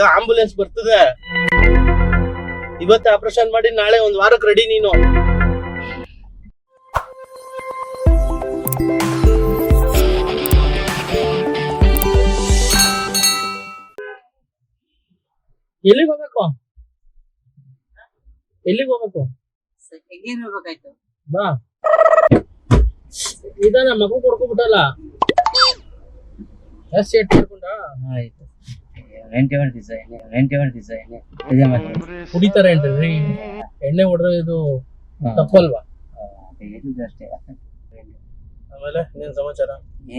ಈಗ ಆಂಬುಲೆನ್ಸ್ ಬರ್ತದೆ. ಇವತ್ತು ಆಪರೇಷನ್ ಮಾಡಿ ನಾಳೆ ಒಂದ್ ವಾರಕ್ಕೆ ರೆಡಿ ನೀನು. ಎಲ್ಲಿಗೆ ಹೋಗ್ಬೇಕು? ಎಲ್ಲಿಗೆ ಹೋಗ್ಬೇಕು? ಹೆಂಗೇನ್ ಹೋಗ್ಬೇಕಾಯ್ತು? ಬಾ. ಇದನ್ನ ಮಗು ಕೊಡ್ಕೊಬಿಟ್ಟಲ್ಲ ಸೆಟ್ ಮಾಡ್ಕೊಂಡ? ಆಯ್ತು. ರೆಂಟಿ ಹೊಡೆದಿ ಸರ್ ಎಣ್ಣೆ ರೆಂಟಿ ಹೊಡೆದಿ ಸರ್ ಎಣ್ಣೆ ಇದೇ ಮಾಡಿ ಕುಡಿತಾರೆ ಏನ್ರಿ ಎಣ್ಣೆ ಹೊಡೆದ್ರೆ ಇದು ತಪ್ಪಲ್ವಾ ಹೇಳಿದ್ರು ಅಷ್ಟೇ. ಆಮೇಲೆ ಇನ್ನೇನ್ ಸಮಾಚಾರ?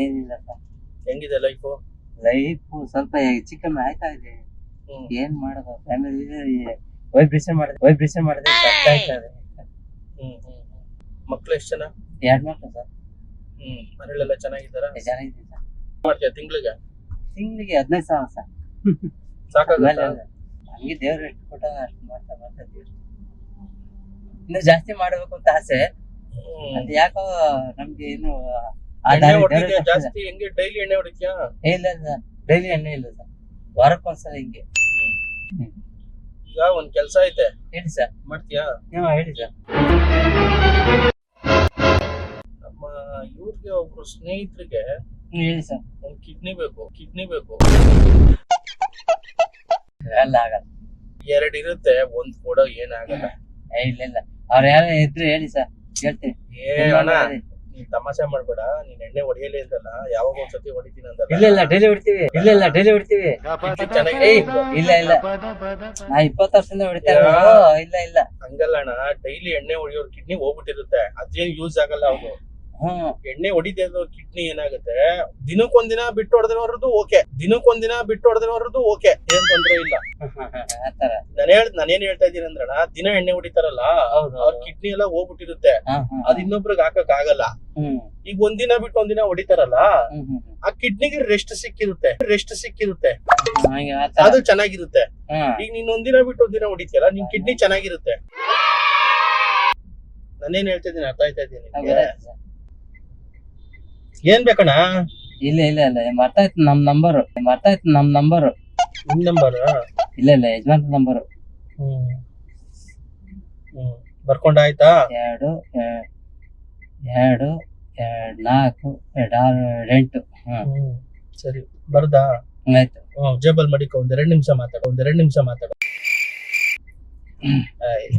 ಏನಿಲ್ಲ ಸರ್ ಹೆಂಗಿದೆ ಲೈಫು ಲೈಫು ಸ್ವಲ್ಪ ಚಿಕ್ಕಮ್ಮಿ ಆಯ್ತಾ ಇದೆ. ಏನ್ ಮಾಡೋದು? ಫ್ಯಾಮಿಲಿ ವೈಬ್ರೇಷನ್ ಮಾಡಿದ್ರೆ ವೈಬ್ರೇಷನ್ ಮಾಡಿದೆ ಕಷ್ಟ ಆಯ್ತಾ ಇದೆ. ಮಕ್ಳು ಎಷ್ಟು ಜನ? ಎರಡು ಮಕ್ಳು ಸರ್. ಹ್ಮ್ ಮನೆಯಲ್ಲೆಲ್ಲ ಚೆನ್ನಾಗಿದ್ದಾರ? ಚೆನ್ನಾಗಿದೆ ಸರ್. ಮಾಡ್ತೀಯ ತಿಂಗಳಿಗೆ? ತಿಂಗಳಿಗೆ ಹದಿನೈದು ಸಾವಿರ ಸರ್. ಸಾಕಾಗಲ್ಲ ಹಂಗೆ ದೇವ್ರು ಎಷ್ಟು ಕೊಟ್ಟ ಅಷ್ಟು ಮಾಡ್ತಾ ಮಾಡ್ತಾ ದೇವ್ರು. ಇನ್ನು ಜಾಸ್ತಿ ಮಾಡ್ಬೇಕು ಅಂತ ಆಸೆ. ಅದ್ ಯಾಕೋ ನಮ್ಗೆ ಏನು ಆ ಎಣ್ಣೆ ದಾರಿ ಹೊಡಿತೀಯ ದೇವ್ರೇ ಜಾಸ್ತಿ ಹೆಂಗೆ ಡೈಲಿ ಎಣ್ಣೆ ಹೊಡಿತೀಯಾ? ಏ, ಇಲ್ಲ ಸರ್ ಡೈಲಿ ಎಣ್ಣೆ ಇಲ್ಲ ಸರ್. ವಾರಕ್ಕೊಂದ್ಸಲ ಹಿಂಗೆ. ಈಗ ಒಂದ್ ಕೆಲ್ಸ ಐತೆ. ಹೇಳಿ ಸರ್. ಮಾಡ್ತೀಯಾ? ನೀವು ಹೇಳಿ ಸರ್. ನಮ್ಮ ಇವ್ರಿಗೆ ಒಬ್ರು ಸ್ನೇಹಿತರಿಗೆ ಹ್ಮ್, ಹೇಳಿ ಸರ್. ಒಂದ್ ಕಿಡ್ನಿ ಬೇಕು ಕಿಡ್ನಿ ಬೇಕು. ಎಲ್ಲ ಆಗಲ್ಲ. ಎರಡ್ ಇರುತ್ತೆ ಒಂದ್ ಕೊಡೋ ಏನಾಗಲ್ಲ. ಏ, ಇಲ್ಲ ಇಲ್ಲ. ಅವ್ರ ಯಾರ ಇದ್ರೆ ಹೇಳಿ ಸರ್ ಹೇಳ್ತೀನಿ ಏ ಅಣ್ಣ ನೀನ್ ತಮಾಷೆ ಮಾಡ್ಬೇಡ ನೀನ್ ಎಣ್ಣೆ ಹೊಡಿಯಲೇ ಅಂತಲ್ಲ ಯಾವಾಗ ಒಂದ್ಸತಿ ಹೊಡಿತೀನಿ ಇಲ್ಲ ಅಂತಲ್ಲ ಇಲ್ಲ ಡೈಲಿ ಬಿಡ್ತೀವಿ ಇಲ್ಲ ಇಲ್ಲ ಡೈಲಿ ಬಿಡ್ತೀವಿ ಚೆನ್ನಾಗಿ ಏಯ್ ಇಲ್ಲ ಇಲ್ಲ. ನಾ ಇಪ್ಪತ್ತು ವರ್ಷದಿಂದ ಹೊಡಿತಾ ಇರೋದು. ಇಲ್ಲ ಇಲ್ಲ. ಹಂಗಲ್ಲ ಅಣ್ಣ. ಡೈಲಿ ಎಣ್ಣೆ ಹೊಡಿಯೋರ್ ಕಿಡ್ನಿ ಹೋಗ್ಬಿಟ್ಟಿರುತ್ತೆ. ಅದೇನ್ ಯೂಸ್ ಆಗಲ್ಲ ಅವ್ರು. ಎಣ್ಣೆ ಹೊಡಿದೆ ಕಿಡ್ನಿ ಏನಾಗುತ್ತೆ? ದಿನಕ್ಕೊಂದಿನ ಬಿಟ್ಟು ಹೊಡೆದಿರೋರ್ದು ಓಕೆ ದಿನಕ್ಕೊಂದಿನ ಬಿಟ್ಟು ಹೊಡೆದಿರೋರ್ದು ಓಕೆ ಏನ್ ತೊಂದ್ರೆ ಇಲ್ಲ. ಆತರ ನಾನು ಹೇಳ್ ನಾನೇನ್ ಹೇಳ್ತಾ ಇದ್ದೀನಿ ಅಂದ್ರಣ ದಿನ ಎಣ್ಣೆ ಹೊಡಿತಾರಲ್ಲ ಅವ್ರ ಕಿಡ್ನಿ ಎಲ್ಲ ಹೋಗ್ಬಿಟ್ಟಿರುತ್ತೆ. ಅದ್ ಇನ್ನೊಬ್ರಿಗೆ ಹಾಕಕ್ ಆಗಲ್ಲ. ಈಗ ಒಂದಿನ ಬಿಟ್ಟು ಒಂದಿನ ಹೊಡಿತಾರಲ್ಲ ಆ ಕಿಡ್ನಿಗೆ ರೆಸ್ಟ್ ಸಿಕ್ಕಿರುತ್ತೆ ರೆಸ್ಟ್ ಸಿಕ್ಕಿರುತ್ತೆ. ಅದು ಚೆನ್ನಾಗಿರುತ್ತೆ. ಈಗ ನೀನ್ ಒಂದಿನ ಬಿಟ್ಟು ಒಂದಿನ ಹೊಡಿತೀಯಲ್ಲ ನಿನ್ ಕಿಡ್ನಿ ಚೆನ್ನಾಗಿರುತ್ತೆ. ನಾನೇನ್ ಹೇಳ್ತಾ ಇದ್ದೀನಿ ಅರ್ಥ ಆಯ್ತಾ ಇದ್ದೀನಿ ಹಾ, ನಿನ್ಗೆ? ಗೊತ್ತಾಯ್ತು ಸರ್. ಏನ್ ಬೇಕಣ್ಣ? ಇಲ್ಲ ಇಲ್ಲ ಇಲ್ಲ. ಮರ್ತಾಯ್ತು ನಮ್ ನಂಬರ್ ಮರ್ತಾಯ್ತು ನಮ್ ನಂಬರ್ ನಿಮ್ ನಂಬರ್ ಇಲ್ಲ ಇಲ್ಲ ಯಜಮಾನ್ ನಂಬರ್ ಹ್ಮ್. ಹ್ಮ್. ಬರ್ಕೊಂಡಾಯ್ತಾ ಎರಡು ಎ- ಎರಡು ಎರಡ್ ನಾಲ್ಕು ಎರಡ್ ಆರು ಎರಡ್ ಎಂಟು. ಹ್ಮ್. ಹ್ಮ್. ಸರಿ. ಬರ್ದಾ? ಆಯ್ತು. ಹ್ಮ್ ಜೇಬಲ್ ಮಡಿಕ. ಒಂದೆರಡು ನಿಮಿಷ ಮಾತಾಡು. ಒಂದೆರಡು ನಿಮಿಷ ಮಾತಾಡು.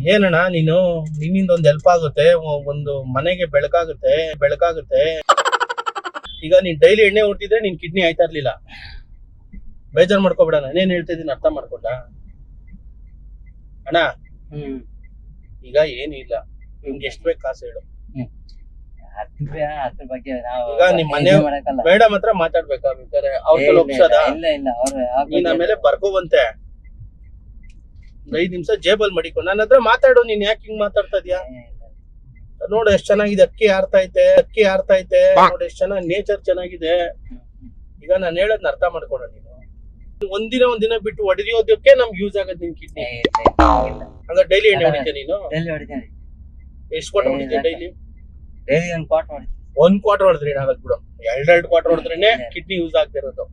ಏನಣ್ಣ ನೀನು? ನಿನ್ನಿಂದ ಒಂದ್ ಹೆಲ್ಪ್ ಆಗುತ್ತೆ. ಒ- ಒಂದು ಮನೆಗೆ ಬೆಳಕಾಗುತ್ತೆ ಬೆಳಕಾಗುತ್ತೆ. ಈಗ ನೀನ್ ಡೈಲಿ ಎಣ್ಣೆ ಹೊಡ್ತಿದ್ರೆ ನಿನ್ ಕಿಡ್ನಿ ಆಯ್ತಾ ಇರ್ಲಿಲ್ಲ. ಬೇಜಾರ್ ಮಾಡ್ಕೋಬೇಡ ನಾನೇನ್ ಹೇಳ್ತಾ ಇದೀನಿ ಅರ್ಥ ಮಾಡ್ಕೊಂಡ? ಅಣ್ಣ ಹ್ಮ್. ಈಗ ಏನು ಇಲ್ಲ. ನಿಮ್ಗೆ ಎಷ್ಟ್ ಬೇಕು ಕಾಸು ಹೇಳು. ಅದ್ರ ಅದ್ರ ಬಗ್ಗೆ ನಾವು ಈಗ ನಿಮ್ ಮನೆ- ಇದು ಮಾಡಕ್ಕಲ್ಲ. ಮೇಡಮ್ ಹತ್ರ ಮಾತಾಡ್ಬೇಕಾ ಬೇಕಾರೆ ಅವ್ರ ಏ, ಕೈಲಿ ಇಲ್ಲ, ಇಲ್ಲ ಇಲ್ಲ ಅವ್ರು ಯಾವ ನೀನ್ ಬಗ್ಗೆ- ಆಮೇಲೆ ಬರ್ಕೋಬಂತೆ ಒಂದ್ ಐದ್ ನಿಮಿಷ ಜೇಬಲ್ ಮಡಿಕೊ. ನನ್ನ ಹತ್ರ ಮಾತಾಡು ನೀನ್ ಯಾಕೆ ಹಿಂಗ್ ಮಾತಾಡ್ತಾ ಇದ್ಯಾ? ಏ, ಇಲ್ಲ. ನೋಡು ಎಷ್ಟ್ ಚೆನ್ನಾಗಿದೆ ಅಕ್ಕಿ ಹಾರ್ತೈತೆ ಅಕ್ಕಿ ಹಾರ್ತೈತೆ ನೋಡಿ ಎಷ್ಟ್ ಚೆನ್ನಾಗಿ ನೇಚರ್ ಚೆನ್ನಾಗಿದೆ. ಈಗ ನಾನು ಹೇಳೋದ್ನ ಅರ್ಥ ಮಾಡ್ಕೊಳ ನೀನು. ಒಂದಿನ ಒಂದಿನ ಬಿಟ್ಟು ಹೊಡೆಯೋದಕ್ಕೆ ನಮ್ಗೆ ಯೂಸ್ ಆಗದ್ ನಿನ್ ಕಿಡ್ನಿ ಏ, ಇಲ್ಲ, ಇಲ್ಲ, ಇಲ್ಲ. ಹಂಗ ಡೈಲಿ ಎಣ್ಣೆ ಹೊಡಿತೀಯ ನೀನು? ಎಷ್ಟ್ ಕ್ವಾರ್ಟರ್ ಏ, ಹೊಡಿತೀಯ ಡೈಲಿ ಡೈಲಿ ಒಂದ್ ಕ್ವಾಟ್ ಹೊಡಿತೀನಿ. ಒಂದ್ ಕ್ವಾರ್ಟರ್ ಹೊಡೆದ್ರಿ ನಾಲ್ಕು ಬಿಡು. ಎರಡೆರಡು ಕ್ವಾರ್ಟರ್ ಹೊಡೆದ್ರೇನೆ ಕಿಡ್ನಿ ಯೂಸ್ ಆಗ್ತಿರೋದು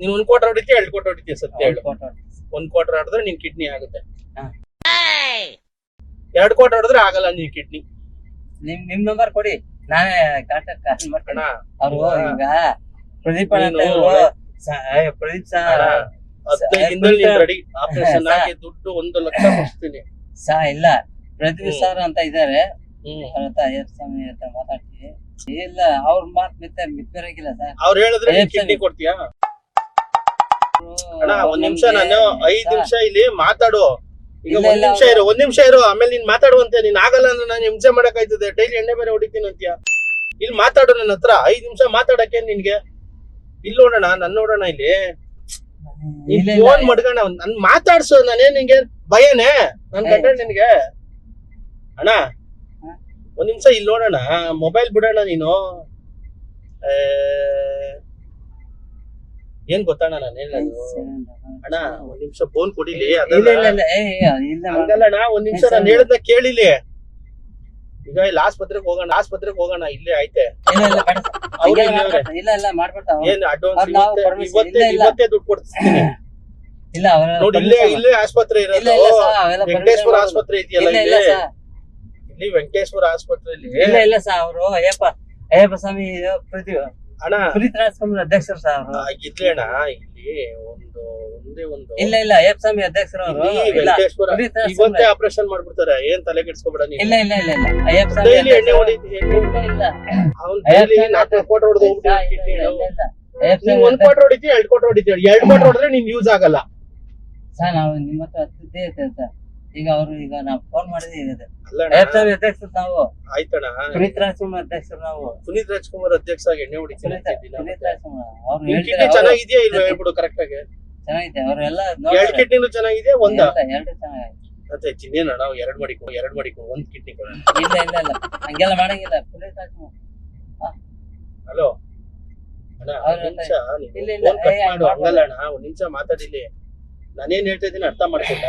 ನೀನ್ ಒಂದ್ ಕ್ವಾರ್ಟರ್ ಹೊಡಿತೀಯ ಎರಡ್ ಕ್ವಾರ್ಟರ್ ಹೊಡಿತೀಯ ಸತ್ಯ ಹೇಳು. ಒಂದ್ ಕ್ವಾಟ್ ಒಂದ್ ಕ್ವಾರ್ಟರ್ ಹೊಡೆದ್ರೆ ನಿನ್ ಕಿಡ್ನಿ ಆಗುತ್ತೆ. ಎರಡ್ ಕೋಟ್ ಹೊಡೆದ್ರೆ ಆಗಲ್ಲ ನೀವು ಕಿಡ್ನಿ ನಿಮ್ ನಿಮ್ ನಂಬರ್ ಕೊಡಿ. ನಾನೇ ಕಾಂಟ್ಯಾಕ್ಟ್ ಕಾಲ್ ಮಾಡ್ತೇನೆ. ಅಣ್ಣ. ಅವ್ರು ಈಗ ಪ್ರದೀಪ್ ಅಣ್ಣ ಅಂತ ಇವ್ರು ಒಳ್ಳೆ- ಪ್ರದೀಪ್ ಸರ್ ಅಣ್ಣ, ಹದಿನೈದು ದಿನದಲ್ಲಿ ನೀನ್ ರೆಡಿ ಆಪರೇಷನ್ ಆಗಿ ದುಡ್ಡು ಒಂದು ಲಕ್ಷ ಕೊಡ್ತೀನಿ. ಸಾ ಇಲ್ಲ. ಪ್ರದೀಪ್ ಹ್ಮ್. ಸರ್ ಅಂತ ಇದಾರೆ. ಹ್ಮ್. ಅವ್ರ ಹತ್ರ ಅಯ್ಯಪ್ಪ ಸ್ವಾಮಿ ಹತ್ರ ಮಾತಾಡ್ತೀವಿ ಇಲ್ಲ ಅವ್ರ ಮಾತ್ ಮಿತ್ತ ಮಿತ್ತರಾಗಿಲ್ಲ ಸರ್. ಅವ್ರು ಹೇಳಿದ್ರೆ ಕಿಡ್ನಿ. ಕೊಡ್ತೀಯಾ? ಅಣ್ಣ ಒಂದ್ ನಿಮಿಷ ನಾನು ಐದ್ ನಿಮಿಷ ಇಲ್ಲಿ ಮಾತಾಡು. ಈಗ ಇಲ್ಲ, ಒಂದ್ ಇಲ್ಲ, ನಿಮಿಷ ಇರು ಒಂದ್ ನಿಮಿಷ ಇರು ಆಮೇಲೆ ನೀನ್ ಮಾತಾಡುವಂತೆ ನೀನ್ ಆಗಲ್ಲ ಅಂದ್ರೆ ನಾನು ಹಿಂಸೆ ಮಾಡಕ್ ಆಯ್ತದೆ ಡೈಲಿ ಎಣ್ಣೆ ಬೇರೆ ಹೊಡಿತೀನಿ ಅಂತೀಯ? ಇಲ್ಲಿ ಮಾತಾಡು ನನ್ನ ಹತ್ರ ಐದ್ ನಿಮಿಷ ಮಾತಾಡಕ್ಕೆ ನಿನ್ಗೆ. ಇಲ್ಲಿ ನೋಡೋಣ ನನ್ ನೋಡೋಣ ಇಲ್ಲಿ. ಇಲ್ಲಿ ಇಲ್ಲ. ಫೋನ್ ಮಡ್ಗಣ ನನ್ ಮಾತಾಡ್ಸು ನಾನೇನ್ ನಿಂಗೆ ಭಯನೇ? ನನ್ ಏ. ಕಂಡ್ರೆ ನಿನ್ಗೆ. ಅಣ್ಣ? ಒಂದ್ ನಿಮಿಷ ಇಲ್ಲಿ ನೋಡೋಣ ಮೊಬೈಲ್ ಬಿಡೋಣ ನೀನು. ಆ, ಏನ್ ಗೊತ್ತಣ್ಣ ನಾನು ಹೇಳೋದು? ಅಣ್ಣ ಒಂದ್ ನಿಮಿಷ ಫೋನ್ ಕೊಡಿಲಿ ಇಲ್ಲ ಇಲ್ಲ ಇಲ್ಲ ಏ ಇಲ್ಲ ಹಂಗಲ್ಲ ಅಣ್ಣ ಒಂದ್ ನಿಮಿಷ ನಾನು ಹೇಳ್ದ ಕೇಳಿಲಿ. ಈಗ ಇಲ್ಲಿ ಆಸ್ಪತ್ರೆಗೆ ಹೋಗೋಣ ಆಸ್ಪತ್ರೆಗೆ ಹೋಗೋಣ ಇಲ್ಲೇ ಐತೆ. ಇಲ್ಲ ಇಲ್ಲ ಬೇಡ. ಸರ್. ಅವ್ರು ಹಂಗೆಲ್ಲ ಇಲ್ಲೇ ಅವ್ರೆ. ಇಲ್ಲ ಇಲ್ಲ ಮಾಡ್ಬಾರ್ದು ಅವ್ರು. ಏನ್ ಅಡ್ವಾನ್ಸ್ ಅವ್ರು ನಾವು ಇವತ್ತೇ permission- ಇವತ್ತೇ ಇಲ್ಲ, ಇಲ್ಲ. ಇವತ್ತೇ ದುಡ್ಡು ಕೊಡ್ತೀನಿ ಇಲ್ಲ ಅವರ ನೋಡಿ ಇಲ್ಲೇ ಇಲ್ಲೇ ಆಸ್ಪತ್ರೆ ಇಲ್ಲ ಇರೋದು. ಇಲ್ಲ ಸರ್ ಅವೆಲ್ಲ ವೆಂಕಟೇಶ್ವರ ಆಸ್ಪತ್ರೆ ಇದೆಯಲ್ಲ ಇಲ್ಲ ಇಲ್ಲ ಇಲ್ಲಿ? ಸರ್ ಇಲ್ಲಿ ವೆಂಕಟೇಶ್ವರ ಆಸ್ಪತ್ರೆಯಲ್ಲಿ ಇಲ್ಲ ಇಲ್ಲ ಸರ್ ಅವರು ಅಯ್ಯಪ್ಪ ಅಯ್ಯಪ್ಪ ಸ್ವಾಮಿ ಪ್ರತಿ ಅಣ್ಣ ಅಧ್ಯಕ್ಷರು ಸರ್ ಅವರು. ಆ, ಇಲ್ಲೇ ಅಣ್ಣ ಇಲ್ಲಿ ಒಂದು ಒಂದೇ ಒಂದು. ಇಲ್ಲ ಇಲ್ಲ ಅಯ್ಯಪ್ಪ ಸ್ವಾಮಿ ಅಧ್ಯಕ್ಷರು ಅವರು. ಇಲ್ಲಿ ವೆಂಕಟೇಶ್ವರ ಪುನೀತ್ ಇವತ್ತೇ ಆಪರೇಷನ್ ಮಾಡ್ಬಿಡ್ತಾರೆ ಏನ್ ತಲೆ ಕೆಡ್ಸ್ಕೊಬೇಡ ನೀನು ಇಲ್ಲ ಇಲ್ಲ ಇಲ್ಲ ಇಲ್ಲ. ಅಯ್ಯಪ್ಪ ಸ್ವಾಮಿ ಡೈಲಿ ಎಣ್ಣೆ ಅಧ್ಯಕ್ಷರು- ಹೊಡಿತೀಯ ಇಲ್ಲ ಇಲ್ಲ. ಅವ್ನ್ ಅಯ್ಯಪ್ಪ ಡೈಲಿ ಸ್ವಾಮಿ ನಾಲ್ಕು ಕೋಟ ಹೊಡೆದು ಇಲ್ಲ, ಇಲ್ಲ, ಇಲ್ಲ, ಇಲ್ಲ. ಅಯ್ಯಪ್ಪ ನೀನ್ ಸ್ವಾಮಿ ಒಂದ್ ಕೋಟ ಹೊಡಿತೀವಿ ಎರಡ್ ಕೋಟ್ ಹೊಡಿತೀವಿ ಎರಡ್ ಕೋಟ ಹೊಡೆದ್ರೆ ನೀನ್ ಯೂಸ್ ಆಗಲ್ಲ. ಸರ್ ನಾವು ನಿಮ್ಮ ಹತ್ರ ಹತ್ತಿದ್ದೇ ಸರ್. ಈಗ ಅವ್ರು ಈಗ ನಾವ್ ಫೋನ್ ಮಾಡಿದ್ರೆ ಇದೆ ಅಧ್ಯಕ್ಷರು ನಾವು. ಆಯ್ತಣ್ಣ. ಪುನೀತ್ ರಾಜ್ಕುಮಾರ್ ಅಧ್ಯಕ್ಷರು ನಾವು. ಪುನೀತ್ ರಾಜ್ಕುಮಾರ್ ಅಧ್ಯಕ್ಷ ಆಗಿ ಎಣ್ಣೆ ಹೊಡಿ ಪುನೀತ್ ರಾಜ್ಕುಮಾರ್. ಅವ್ರು ಚೆನ್ನಾಗಿದೆಯಾ ಹೇಳ್ತಾರೆ ಇಲ್ವಾ ಹೇಳ್ಬಿಡು ಕರೆಕ್ಟ್ ಆಗಿ? ಚೆನ್ನಾಗಿದೆ. ಅವರೆಲ್ಲ ಎರಡ್ ಕಿಡ್ನಿನೂ ಚೆನ್ನಾಗಿದ್ಯಾ ಒಂದ? ಎರಡು ಚೆನ್ನಾಗಿದೆ ಮತ್ತೆ ಚಿನ್ನೇನ ನಾವು ಎರಡ್ ಮಾಡಿಕೊ ಎರಡ್ ಮಾಡಿಕೊ ಒಂದ್ ಕಿಡ್ನಿ ಕೊಡ. ಇಲ್ಲ ಇಲ್ಲ ಇಲ್ಲ. ಹಂಗೆಲ್ಲ ಮಾಡಂಗಿಲ್ಲ. ಪುನೀತ್ ರಾಜ್ಕುಮಾರ್. ಹಲೋ ಒಂದ್ ನಿಮಿಷ. ಇಲ್ಲ, ಇಲ್ಲ, ಮಾತಾಡಿಲಿ. ನಾನೇನ್ ಹೇಳ್ತಾ ಇದ್ದೀನಿ ಅರ್ಥ ಮಾಡ್ಕೊಂಡ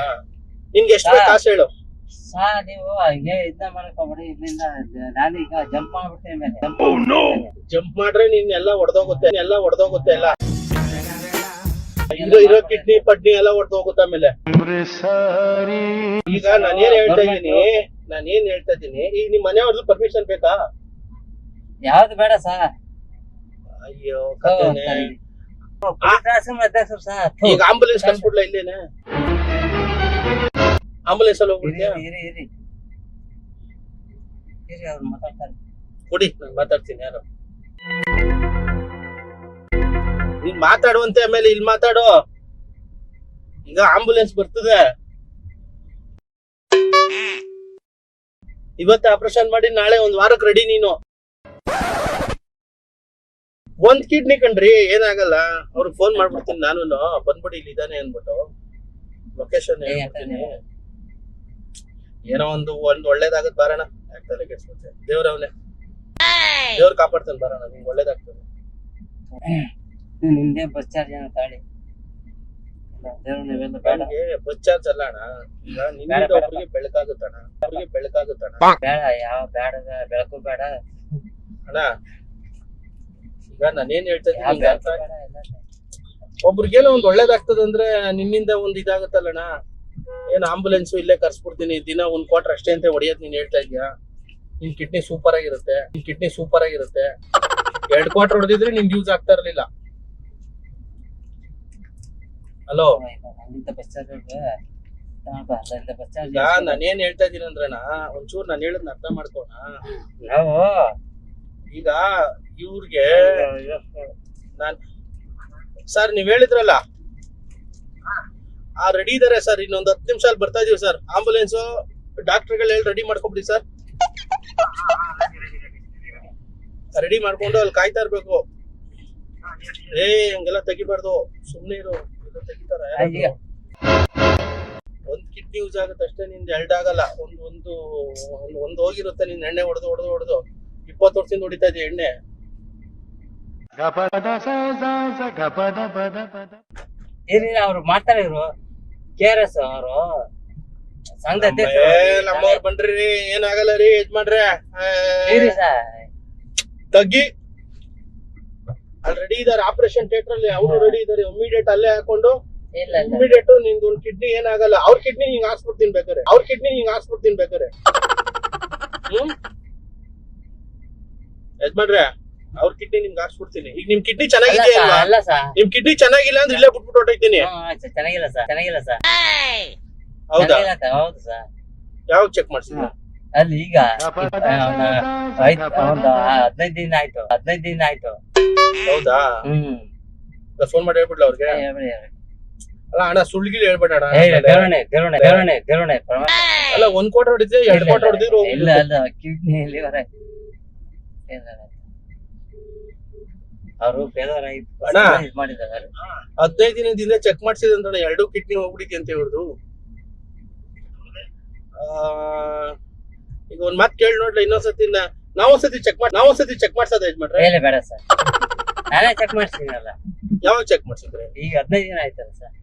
ನಿನ್ಗೆ ಎಷ್ಟು ಬೇಕು. ಕಾಸು ಹೇಳು. ಸಾ ನೀವು ಹಂಗೆ ಇದನ್ನ ಮಾಡಕೋಬೇಡಿ ಇಲ್ಲಿಂದ ನಾನೀಗ ಜಂಪ್ ಮಾಡ್ಬಿಡ್ತೀನಿ ಮೇಲೆ ಜಂಪ್ ಜಂಪ್ ಮಾಡ್ರೆ ನಿನ್ ಎಲ್ಲ ಹೊಡೆದೋಗುತ್ತೆ ಎಲ್ಲ ಹೊಡೆದೋಗುತ್ತೆ ಎಲ್ಲ. ಇದು ಇರೋ ಕಿಡ್ನಿ ಪಡ್ನಿ ಎಲ್ಲ ಹೊಡೆದೋಗುತ್ತೆ ಆಮೇಲೆ. ಈಗ ನಾನೇನ್ ಹೇಳ್ತಾ ಇದ್ದೀನಿ ನಾನೇನ್ ಹೇಳ್ತಾ ಇದ್ದೀನಿ ಈಗ ನಿಮ್ ಮನೆಯವ್ರದ್ದು ಪರ್ಮಿಷನ್ ಬೇಕಾ? ಯಾವ್ದು ಬೇಡ ಸಾ. ಅಯ್ಯೋ ಕಥೆನೆ. ಈಗ ಆಂಬುಲೆನ್ಸ್ ಕಳ್ಸ್ಬಿಡ್ಲಾ ಇಲ್ಲೇನೆ? ಆಂಬುಲೆನ್ಸ್ ಅಲ್ಲಿ ಹೋಗ್ಬಿಡ್ತೀಯಾ? ಇರಿ ಇರಿ ಇರಿ. ಅವ್ರು ಮಾತಾಡ್ತಾರೆ. ಕೊಡಿ ನಾನು ಮಾತಾಡ್ತೀನಿ ಯಾರು? ಇಲ್ಲಿ ಮಾತಾಡುವಂತೆ ಆಮೇಲೆ ಇಲ್ಲಿ ಮಾತಾಡು. ಈಗ ಆಂಬುಲೆನ್ಸ್ ಬರ್ತದೆ. ಇವತ್ತು ಆಪರೇಷನ್ ಮಾಡಿ ನಾಳೆ ಒಂದ್ ವಾರಕ್ಕೆ ರೆಡಿ ನೀನು. ಒಂದ್ ಕಿಡ್ನಿ ಕಣ್ರಿ ಏನಾಗಲ್ಲ. ಅವ್ರಿಗೆ ಫೋನ್ ಮಾಡ್ಬಿಡ್ತೀನಿ ನಾನು ಬಂದ್ಬಿಡಿ ಇಲ್ಲಿ ಇದಾನೆ ಅನ್ಬಿಟ್ಟು ಲೊಕೇಶನ್ ಏ, ಹೇಳ್ಬಿಡ್ತೀನಿ. ಏನೋ ಒಂದು ಒಂದ್ ಒಳ್ಳೇದಾಗತ್ ಬಾರಣ. ದೇವ್ರ ಕೆಡ್ಸ್ಕೊತೆ ದೇವ್ರವನೇ ದೇವ್ರ ಕಾಪಾಡ್ತಾನೆ ಬಾರಣ ನಿಮ್ಗೆ ಒಳ್ಳೇದಾಗ್ತದೆ. ನಿಮ್ದೇ ಬಸ್ ಚಾರ್ಜ್ ಏನೋ ತಾಳಿ. ದೇವ್ರು ನೀವೆಲ್ಲ ಬೇಡ. ನನಗೆ ಬಸ್ ಚಾರ್ಜ್ ಅಲ್ಲ ಅಣ್ಣ. ಈಗ ನಿನ್ನಿಂದ. ಒಬ್ರಿಗೆ ಬೆಳಕಾಗುತ್ತಣ್ಣ. ಒಬ್ರಿಗೆ ಬೆಳಕಾಗುತ್ತಣ್ಣ. ಬೇಡ ಯಾವ ಬೇಡ ಬೆಳಕು ಬೇಡ. ಅಣ್ಣ ಈಗ ನಾನೇನ್ ಹೇಳ್ತಾ ಯಾವ ಇದ್ದೀನಿ ಬೆಳಕು ಒಬ್ರಿಗೇನೋ ಒಂದ್ ಒಳ್ಳೇದಾಗ್ತದಂದ್ರೆ ನಿನ್ನಿಂದ ಒಂದ್ ಇದಾಗುತ್ತಲ್ಲಣ್ಣ. ಏನ್ ಆಂಬುಲೆನ್ಸ್ ಇಲ್ಲೇ ಕರ್ಸ್ಬಿಡ್ತೀನಿ ದಿನ ಒಂದ್ ಕ್ವಾರ್ಟರ್ ಅಷ್ಟೇ ಅಂತ ಹೊಡಿಯೋದ್ ನೀನ್ ಹೇಳ್ತಾ ಇದ್ಯಾ? ನಿನ್ ಕಿಡ್ನಿ ಸೂಪರ್ ಆಗಿರುತ್ತೆ ನಿನ್ ಕಿಡ್ನಿ ಸೂಪರ್ ಆಗಿರುತ್ತೆ. ಎರಡ್ ಕ್ವಾರ್ಟರ್ ಹೊಡೆದಿದ್ರೆ ನಿನ್ ಯೂಸ್ ಆಗ್ತಾ ಇರ್ಲಿಲ್ಲ. ಹಲೋ ಈಗ ನಾನೇನ್ ಹೇಳ್ತಾ ಇದೀನಿ ಅಂದ್ರೆ ಒಂಚೂರ್ ನಾನು ಹೇಳಿದ್ ಅರ್ಥ ಮಾಡ್ಕೋಣ. ನಾವು ಈಗ ಇವ್ರಿಗೆ ನಾನ್ ಸರ್ ನೀವ್ ಹೇಳಿದ್ರಲ್ಲ ಆ ರೆಡಿ ಇದಾರೆ ಸರ್ ಇನ್ನೊಂದ್ ಹತ್ತು ನಿಮಿಷ ಅಲ್ಲಿ ಬರ್ತಾ ಇದೀವಿ ಸರ್ ಆಂಬುಲೆನ್ಸ್ ಡಾಕ್ಟರ್ಗಳು ಹೇಳಿ ರೆಡಿ ಮಾಡ್ಕೊಬಿಡಿ ಸರ್ ರೆಡಿ ಮಾಡ್ಕೊಂಡು ಅಲ್ಲಿ ಕಾಯ್ತಾ ಇರ್ಬೇಕು. ಏ ಹಂಗೆಲ್ಲ ತೆಗಿಬಾರ್ದು. ಸುಮ್ನೆ ಇರು. ತೆಗಿತಾರೆ. ಒಂದ್ ಕಿಡ್ನಿ ಯೂಸ್ ಆಗುತ್ತೆ ಅಷ್ಟೇ ನಿಂದ ಎರಡ್ ಆಗಲ್ಲ. ಒಂದ್ ಒಂದು ಒಂದ್- ಒಂದ್ ಹೋಗಿರುತ್ತೆ ನಿನ್ ಎಣ್ಣೆ ಹೊಡೆದು ಹೊಡೆದು ಹೊಡೆದು. ಇಪ್ಪತ್ತು ವರ್ಷದಿಂದ ಹೊಡಿತಾ ಇದೆ ಎಣ್ಣೆ. ಏನೇ ಅವ್ರು ಮಾಡ್ತಾರೆ ಇವ್ರು. ಕೆ ಆರ್ ಎಸ್ ಅವರು. ಸಂಘದ ನಮ್ಮವ್ರ್ ಬನ್ರಿ ಏನಾಗಲ್ಲ ರೀ ಇದ್ ಮಾಡ್ರೆ ತಗ್ಗಿ. ಅಲ್ಲಿ ರೆಡಿ ಇದಾರೆ ಆಪರೇಷನ್ ಥಿಯೇಟರ್ ಅಲ್ಲಿ ಅವರು ರೆಡಿ ಇದಾರೆ. ಇಮಿಡಿಯೇಟ್ ಅಲ್ಲೇ ಹಾಕೊಂಡು. ಇಮಿಡಿಯೇಟ್ ನಿಂದು ಒಂದ್ ಕಿಡ್ನಿ ಏನಾಗಲ್ಲ ಅವ್ರ ಕಿಡ್ನಿ ಹಿಂಗ್ ಹಾಸ್ಬಿಡ್ತೀನಿ ಬೇಕಾರೆ ಅವ್ರ ಕಿಡ್ನಿ ಹಿಂಗ್ ಹಾಸ್ಬಿಡ್ತೀನಿ ಬೇಕಾರೆ ಹ್ಮ್? ಯಜಮಾನ್ರೆ ಅವ್ರ ಕಿಡ್ನಿ ನಿಮ್ಗೆ ಹಾಕ್ಸ್ಬಿಡ್ತೀನಿ. ಈಗ ನಿಮ್ ಕಿಡ್ನಿ ಅಲ್ವಾ ಅಲ್ಲ ಸರ್ ನಿಮ್ ಕಿಡ್ನಿ ಚೆನ್ನಾಗಿಲ್ಲ ಅಂದ್ರೆ ಇಲ್ಲೇ ಬಿಟ್ಬಿಟ್ಟು ಆಯ್ತು, ಚೆನ್ನಾಗಿಲ್ಲ ಸರ್ ಚೆನ್ನಾಗಿಲ್ಲ ಸರ್. ಹೌದಾ? ಚೆನ್ನಾಗಿಲ್ಲ ಸರ್ ಹೌದು ಸರ್. ಯಾವಾಗ ಚೆಕ್ ಮಾಡ್ಸಿದ್ರು. ಅಲ್ಲಿ ಈಗ. ಐದ್ ಒಂದು ಹದಿನೈದು ದಿನ ಆಯ್ತು ಹದಿನೈದು ದಿನ ಆಯ್ತು. ಹೌದಾ? ಹ್ಮ್. ಫೋನ್ ಮಾಡಿ ಹೇಳ್ಬಿಡ್ಲ ಅವ್ರಿಗೆ. ಅಲ್ಲ ಅಣ್ಣ ಸುಳ್ಗಿಲ್ ಹೇಳ್ಬೇಡ ಅಣ್ಣ ದೇವರನೆ ದೇವರನೆ ದೇವರನೆ ದೇವರನೆ ಅಲ್ಲ ಒಂದ್ ಕೋಟ ಹೊಡಿದ್ರೆ ಎರಡ್ ಕೋಟ ಹೊಡೆದಿದ್ರು ಇಲ್ಲ ಅಲ್ಲ ಕಿಡ್ನಿ ಲಿವರ್ ಅವರು ಅಣ್ಣ. ಮಾಡಿದ್ದಾರೆ ಹದಿನೈದು ದಿನದಿಂದ ಚೆಕ್ ಮಾಡ್ಸಿದ ಅಂತ ಎರಡು ಕಿಡ್ನಿ ಹೋಗ್ಬಿಡಿತಿ ಅಂತ ಇವ್ರದ್ದು ಈಗ ಒಂದ್ ಮಾತ್ ಕೇಳಿ ನೋಡ್ಲ ಇನ್ನೊಂದ್ಸತಿ ನಾವ್ ನಾವೊಂದ್ಸತಿ ಚೆಕ್ ಮಾಡಿ ನಾವೊಂದ್ಸತಿ ಚೆಕ್ ಮಾಡ್ಸೋದ ಯಜಮಾನ್ರೆ ಮೇಲೆ ಬೇಡ ಸರ್. ನಾನೇ ಚೆಕ್ ಮಾಡಿಸ್ತೀನಲ್ಲ ಯಾವಾಗ ಚೆಕ್ ಮಾಡ್ಸಿದ್ರೆ? ಈಗ ಹದಿನೈದು ದಿನ ಆಯ್ತಲ್ಲ ಸರ್.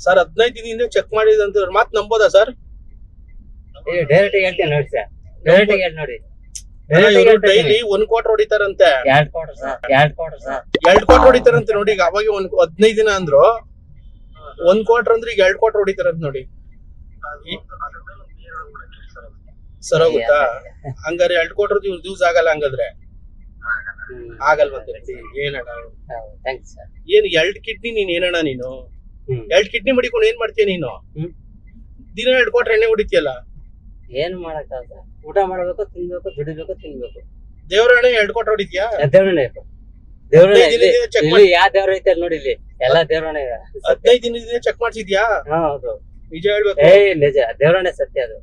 ಸರ್ ಹದಿನೈದು ದಿನದಿಂದ ಚೆಕ್ ಮಾಡಿದಂತ ಮಾತ್ ನಂಬೋದಾ ಸರ್? ಈಗ ಡೈರೆಕ್ಟ್ ಹೇಳ್ತೀನಿ ನೋಡಿ ಸರ್. ಡೈರೆಕ್ಟ್ ಹೇಳಿ ನೋಡಿ. ಡೈಲಿ ಒಂದ್ ಕ್ವಾರ್ಟರ್ ಹೊಡಿತಾರಂತೆ. ಎರಡ್ ಕೊಡ್ರಿ ಸರ್ ಎರಡ್ ಸರ್ ಎರಡ್ ಹೊಡಿತಾರಂತೆ ನೋಡಿ ಈಗ ಅವಾಗ ಒಂದ್ ಹದಿನೈದು ದಿನ ಅಂದ್ರು ಒಂದ್ ಕ್ವಾರ್ಟರ್ ಅಂದ್ರೆ ಈಗ ಎರಡ್ ಕ್ವಾರ್ಟರ್ ಹೊಡಿತಾರಂತ ನೋಡಿ. ಸರ್ ಹೋಗುತ್ತಾ? ಹಂಗಾರೆ ಎರಡ್ ಕ್ವಾರ್ಟರ್ ಯೂಸ್ ಆಗಲ್ಲ ಹಂಗಾದ್ರೆ. ಆಗಲ್ ಏನಣ್ಣ? ಥ್ಯಾಂಕ್ಸ್ ಸರ್ ಏನ್ ಎರಡ್ ಕಿಡ್ನಿ ನೀನ್ ಏನಣ್ಣ ನೀನು. ಎರಡ್ ಕಿಡ್ನಿ ಮಡಿಕೊಂಡು ಏನ್ ಮಾಡ್ತೀಯ ನೀನು. ದಿನ ಎರಡ್ ಕ್ವಾರ್ಟರ್ ಎಣ್ಣೆ ಹೊಡಿತೀಯಲ್ಲ? ಏನು ಮಾಡಕ್ಕಾಗಲ್ಲ ಊಟ ಮಾಡ್ಬೇಕು ತಿನ್ಬೇಕು ದುಡಿಬೇಕು ತಿನ್ಬೇಕು. ದೇವ್ರ ಎಣ್ಣೆ ಎರಡ್ ಕ್ವಾರ್ಟರ್ ಹೊಡಿತೀಯಾ? ದೇವ್ರಣ್ಣ ದೇವ್ರಣ್ಣ ದೇವ್ರ ದಿನದಿಂದ ಚೆಕ್ ಇಲ್ಲಿ ಮಾಡಿ. ಯಾವ ದೇವ್ರ ಐತೆ ಅಲ್ಲಿ ನೋಡಿ ಇಲ್ಲಿ ಎಲ್ಲಾ ದೇವ್ರಣ್ಣ ಇದೆ. ಹದಿನೈದು ದಿನದಿಂದ ಚೆಕ್ ಮಾಡ್ಸಿದ್ಯಾ? ಹಾ ಹೌದು. ನಿಜ ಹೇಳ್ಬೇಕು. ಏ ನಿಜ. ದೇವ್ರಣ್ಣ ಸತ್ಯ ಅದು.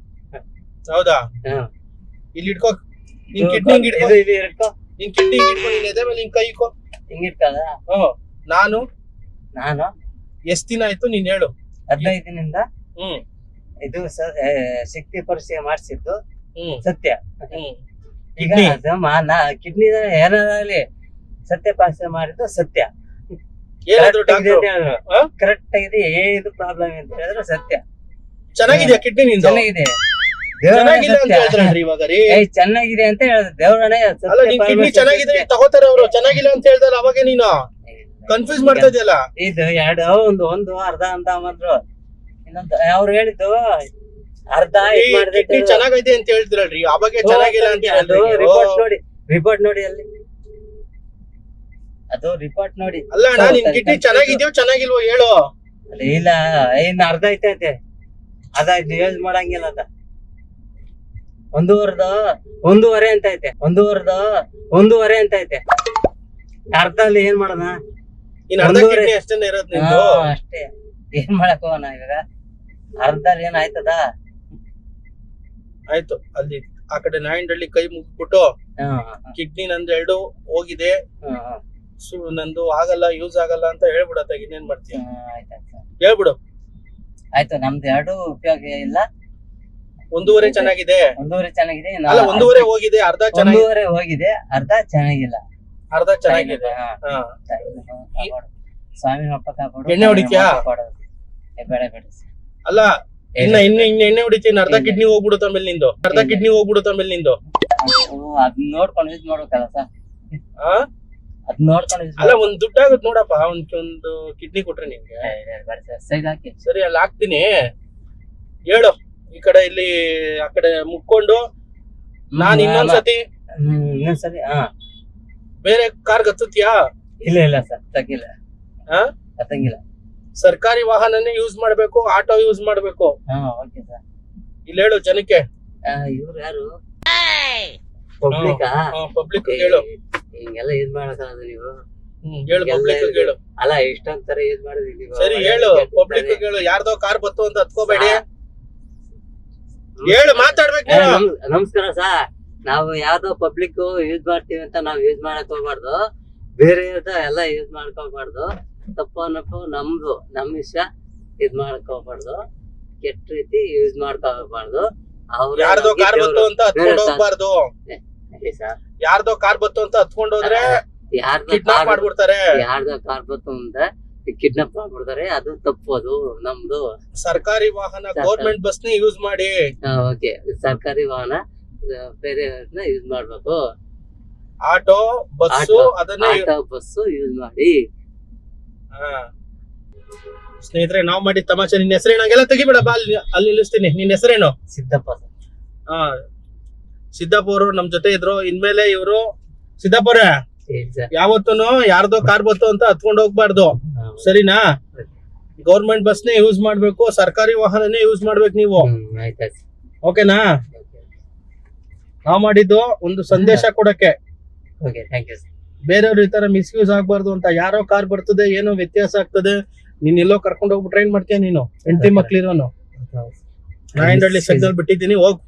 ಹೌದಾ? ಹಾ. ಇಲ್ಲಿ ಇಟ್ಕೋ. ನಿನ್ ಕಿಡ್ನಿ ಹಿಂಗ್ ಇಟ್ಕೋ. ಇದು ಇದು ಇಟ್ಕೋ. ನಿನ್ ಕಿಡ್ನಿ ಹಿಂಗ್ ಇಟ್ಕೋ ನಿನ್ ಎದೆ ಮೇಲೆ ಹಿಂಗ್ ಕೈ ಇಕ್ಕೋ ಹಿಂಗ್ ಇಟ್ಕದ ಹ್ಮ್. ನಾನು ನಾನು? ಎಷ್ಟ್ ದಿನ ಆಯ್ತು ನೀನ್ ಹೇಳು. ಹದಿನೈದು ದಿನದಿಂದ? ಹ್ಮ್. ಇದು ಶಕ್ತಿ ಪರಿಚಯ ಮಾಡಿಸಿದ್ದು ಹ್ಮ್. ಸತ್ಯ. ಹ್ಮ್. ಈಗ ಕಿಡ್ನಿ. ಏನಾಗಲಿ ಸತ್ಯ ಪರೀಕ್ಷೆ ಮಾಡಿದ್ದು ಸತ್ಯ. ಏನಾದ್ರು ಡಾಕ್ಟ್ರು ಹಾ? ಕರೆಕ್ಟ್ ಆಗಿದೆ ಏನು ಪ್ರಾಬ್ಲಮ್ ಅಂತ ಹೇಳಿದ್ರೆ ಸತ್ಯ. ಚೆನ್ನಾಗಿದೆ ಕಿಡ್ನಿ ನಿಂದು ಚೆನ್ನಾಗಿದೆ ದೇವ್ರಣ್ಣ ಚೆನ್ನಾಗಿಲ್ಲ ಅಂತ ಸತ್ಯ. ಇವಾಗ ರೀ? ಏ ಚೆನ್ನಾಗಿದೆ ಅಂತ ಹೇಳಿದ್ರೆ. ದೇವ್ರಣ್ಣ ಸತ್ಯ ಕಿಡ್ನಿ ಚೆನ್ನಾಗಿದೆ ಚೆನ್ನಾಗಿದ್ರೆ ತಗೋತಾರೆ ಅವರು. ಚೆನ್ನಾಗಿಲ್ಲ ಅಂತ ಹೇಳ್ತಾರೆ ಅವಾಗ ನೀನು. ಕನ್ಫ್ಯೂಸ್ ಮಾಡ್ತಾ ಇದೆಯಲ್ಲ? ಇದು ಎರಡು ಒಂದು ಒಂದು ಅರ್ಧ ಅಂತ ಅಂದ್ರು ಇನ್ನೊಂದು ಅವ್ರು ಹೇಳಿದ್ದು ಅರ್ಧ ಇದ್ ಕಿಡ್ನಿ ಚೆನ್ನಾಗೈತೆ ಅಂತ ಹೇಳ್ತಿರಲ್ರಿ ಅವಾಗೆ ಚೆನ್ನಾಗಿಲ್ಲ ಅಂತ ಅದು ಹೇಳಿದ್ರಿ ರಿಪೋರ್ಟ್ ನೋಡಿ ರಿಪೋರ್ಟ್ ನೋಡಿ ಅಲ್ಲಿ. ಅದು ರಿಪೋರ್ಟ್ ನೋಡಿ. ಅಲ್ಲ ಅಣ್ಣ ನಿನ್ ಕಿಡ್ನಿ ಚೆನ್ನಾಗಿದ್ಯೋ ಚೆನ್ನಾಗಿಲ್ವೋ ಹೇಳು. ಅಲ್ಲಿ ಇಲ್ಲ ಇನ್ನು ಅರ್ಧ ಐತೆ ಅಂತೆ. ಅದ ಯೂಸ್ ಮಾಡಂಗಿಲ್ಲ ಅದ ಒಂದೂವರೆದ ಒಂದೂವರೆ ಅಂತ ಐತೆ. ಒಂದೂವರೆದ ಒಂದೂವರೆ ಅಂತ ಐತೆ. ಅರ್ಧ ಅಲ್ಲಿ ಏನ್ ಮಾಡೋಣ? ಇನ್ ಅರ್ಧ ಒಂದೂವರೆ. ಕಿಡ್ನಿ ಅಷ್ಟೇನೆ ಇರೋದ್ ನಿಂದು? ಅಷ್ಟೇ. ಏನ್ ಮಾಡಕ್ ಹೋಗೋಣ ಇವಾಗ? ಅರ್ಧ ಏನ್ ಆಯ್ತದ? ಆಯ್ತು ಅಲ್ಲಿ ಆ ಕಡೆ ನಾಯಂಡಳ್ಳಿ ಕೈ ಮುಗ್ಬಿಟ್ಟು ಹಾ, ಕಿಡ್ನಿ ನಂದು ಎರಡು ಹೋಗಿದೆ. ಹಾ, ಹಾ, ಸು ನಂದು ಆಗಲ್ಲ ಯೂಸ್ ಆಗಲ್ಲ ಅಂತ ಹೇಳ್ಬಿಡತ್ತ ಇನ್ನೇನ್ ಮಾಡ್ತೀಯ? ಹಾ, ಆಯ್ತಾಯ್ತು ಹೇಳ್ಬಿಡು. ಆಯ್ತು ನಮ್ದು ಎರಡು ಉಪಯೋಗ ಇಲ್ಲ. ಒಂದೂವರೆ ಚೆನ್ನಾಗಿದೆ. ಒಂದೂವರೆ ಚೆನ್ನಾಗಿದೆ ಇನ್ನು ಅಲ್ಲ ಒಂದೂವರೆ ಹೋಗಿದೆ ಅರ್ಧ ಚೆನ್ನಾಗಿ ಒಂದೂವರೆ ಹೋಗಿದೆ ಅರ್ಧ ಚೆನ್ನಾಗಿಲ್ಲ. ಅರ್ಧ ಚೆನ್ನಾಗಿದೆ. ಹಾ, ಹಾ. ಸ್ವಾಮಿ ಅಪ್ಪ ಕಾಪಾಡು. ಎಣ್ಣೆ ಹೊಡಿತ್ಯಾ? ಸ್ವಾಮಿ ಕಾಪಾಡು. ಬೇಡ ಬೇಡ ಅಲ್ಲ ಇನ್ನ ಇನ್ನ ಇನ್ನ ಎಣ್ಣೆ ಹೊಡಿತೀನಿ ಅರ್ಧ ಕಿಡ್ನಿ ಹೋಗ್ಬಿಡುತ್ತ ಮೇಲೆ ನಿಂದು. ಅರ್ಧ ಕಿಡ್ನಿ ಹೋಗ್ಬಿಡುತ್ತ ಆಮೇಲೆ ನಿಂದು. ನೋಡ್ಕೊಂಡು ಯೂಸ್ ಮಾಡ್ಬೇಕಲ್ಲ ಸರ್. ಆ? ಅದ್ ನೋಡ್ಕೊಂಡು ಯೂಸ್ ಅಲ್ಲ ಒಂದ್ ದುಡ್ಡಾಗುತ್ತೆ ನೋಡಪ್ಪ ಒಂದ್ ಒಂದು ಕಿಡ್ನಿ ಕೊಟ್ರೆ ನಿಂಗೆ. ಸೈಡ್ ಹಾಕಿ. ಸರಿ ಅಲ್ಲಿ ಹಾಕ್ತೀನಿ. ಹೇಳು ಈ ಕಡೆ ಇಲ್ಲಿ ಆ ಕಡೆ ಮುಕ್ಕೊಂಡು ನಾನ್ ಇನ್ನೊಂದ್ಸತಿ ಹ್ಮ್, ಇನ್ನೊಂದ್ಸರಿ ಹಾ. ಬೇರೆ ಕಾರ್ ಹತ್ತತ್ಯಾ ಇಲ್ಲ ಇಲ್ಲ ಸರ್. ತಗಿಲ್ಲ ಆ? ತಗ್ಗಿಲ್ಲ. ಸರ್ಕಾರಿ ವಾಹನನೇ ಯೂಸ್ ಮಾಡ್ಬೇಕು ಆಟೋ ಯೂಸ್ ಮಾಡ್ಬೇಕು. ಹಾ ಓಕೆ ಸರ್ ಇಲ್ಲಿ ಹೇಳು ಜನಕ್ಕೆ. ಇವ್ರು ಯಾರು? ಪಬ್ಲಿಕಾ ಪಬ್ಲಿಕ್ ಹೇಳು. ಹಿಂಗೆಲ್ಲ ಯೂಸ್ ಮಾಡಕ್ಕಾಗದು ನೀವು? ಹೇಳು ಪಬ್ಲಿಕ್ ಹೇಳು. ಅಲ್ಲ ಇಷ್ಟೊಂದ್ ತರ ಯೂಸ್ ಮಾಡಿದ್ವಿ ನೀವು? ಸರಿ ಹೇಳು ಪಬ್ಲಿಕ್ ಹೇಳು. ಯಾರ್ದೋ ಕಾರ್ ಬತ್ತು ಅಂತ ಹತ್ಕೋಬೇಡಿ. ಹೇಳು ಮಾತಾಡ್ಬೇಕು ನಮ್- ನಮಸ್ಕಾರ ಸರ್ ನಾವು ಯಾವ್ದೋ ಪಬ್ಲಿಕ್ ಯೂಸ್ ಮಾಡ್ತೀವಿ ಅಂತ ನಾವ್ ಯೂಸ್ ಮಾಡಕ್ ಹೋಗ್ಬಾರ್ದು. ಬೇರೆ ಎಲ್ಲ ಯೂಸ್ ಮಾಡ್ಕೋಬಾರ್ದು ತಪ್ಪು ಅನ್ನಪ್ಪು ನಮ್ದು ನಮ್ ಇಷ್ಟ. ಇದ್ ಮಾಡಕ್ ಹೋಗ್ಬಾರ್ದು ಕೆಟ್ಟ ರೀತಿ ಯೂಸ್ ಮಾಡ್ಕೋಬಾರ್ದು. ಯಾರ್ದೋ ಕಾರ್ ಬತ್ತು ಅಂತ ಹತ್ಕೊಂಡು ಹೋಗ್ಬಾರ್ದು. ಯಾರ್ದೋ ಕಾರ್ ಬತ್ತು ಅಂತ ಹತ್ಕೊಂಡು ಹೋದ್ರೆ ಯಾರ್ದೋ ಕಿಡ್ನಾಪ್ ಕಾರ್ ಮಾಡ್ಬಿಡ್ತಾರೆ. ಯಾರ್ದೋ ಕಾರ್ ಬತ್ತು ಅಂದ್ರೆ ಕಿಡ್ನಾಪ್ ಮಾಡ್ಬಿಡ್ತಾರೆ. ಅದು ತಪ್ಪು ಅದು ನಮ್ದು. ಸರ್ಕಾರಿ ವಾಹನ ಗೌರ್ಮೆಂಟ್ ಬಸ್ನ ಯೂಸ್ ಮಾಡಿ ಓಕೆ. ಸರ್ಕಾರಿ ವಾಹನ ಬೇರೆ ಯೂಸ್ ಮಾಡ್ಬೇಕು. Auto bus. ಅದನ್ನೇ ಆಟೋ ಬಸ್ಸು ಯೂಸ್ ಮಾಡಿ. ಸ್ನೇಹಿತರೆ ನಾವು ಮಾಡಿದ ತಮಾಷೆ ನಿನ್ನ ಹೆಸರೇನು? ಹಂಗೆಲ್ಲ ತೆಗಿಬೇಡ ಬಾ ಅಲ್ಲಿ ಅಲ್ಲಿ ನಿಲ್ಲಿಸ್ತೀನಿ. ನಿನ್ನ ಹೆಸರೇನು? ಸಿದ್ದಪ್ಪ ಹಾ. ಸಿದ್ದಪ್ಪ ಅವರು ನಮ್ ಜೊತೆ ಇದ್ರು. ಇನ್ಮೇಲೆ ಇವರು ಸಿದ್ದಪ್ಪ ಯಾವತ್ತೂ ಯಾವತ್ತೂನು ಯಾರ್ದೋ ಕಾರ್ ಬತ್ತು ಅಂತ ಹತ್ಕೊಂಡು ಹೋಗ್ಬಾರ್ದು. ಸರಿನಾ? ಗೌರ್ಮೆಂಟ್ ಬಸ್ನೇ ಯೂಸ್ ಮಾಡ್ಬೇಕು ಸರ್ಕಾರಿ ವಾಹನನೇ ಯೂಸ್ ಮಾಡ್ಬೇಕು ನೀವು. ಓಕೆನಾ? ನಾವು ಮಾಡಿದ್ದು ಒಂದು ಸಂದೇಶ ಕೊಡಕ್ಕೆ. Okay thank you sir. ಬೇರೆಯವ್ರು ಈ ತರ ಮಿಸ್ಯೂಸ್ ಆಗ್ಬಾರ್ದು ಅಂತ ಯಾರೋ ಕಾರ್ ಬರ್ತದೆ ಏನೋ ವ್ಯತ್ಯಾಸ ಆಗ್ತದೆ ನೀನ್ ಎಲ್ಲೋ ಕರ್ಕೊಂಡು ಹೋಗ್ಬಿಟ್ಟು ಟ್ರೈನ್ ಮಾಡ್ತೀಯ ನೀನು? ಹೆಂಡತಿ ಮಕ್ಳಿರೋನು? ನಾಯಂಡಳ್ಳಿ ಸೆಗ್ನಲ್ ಬಿಟ್ಟಿದ್ದೀನಿ ಹೋಗ್.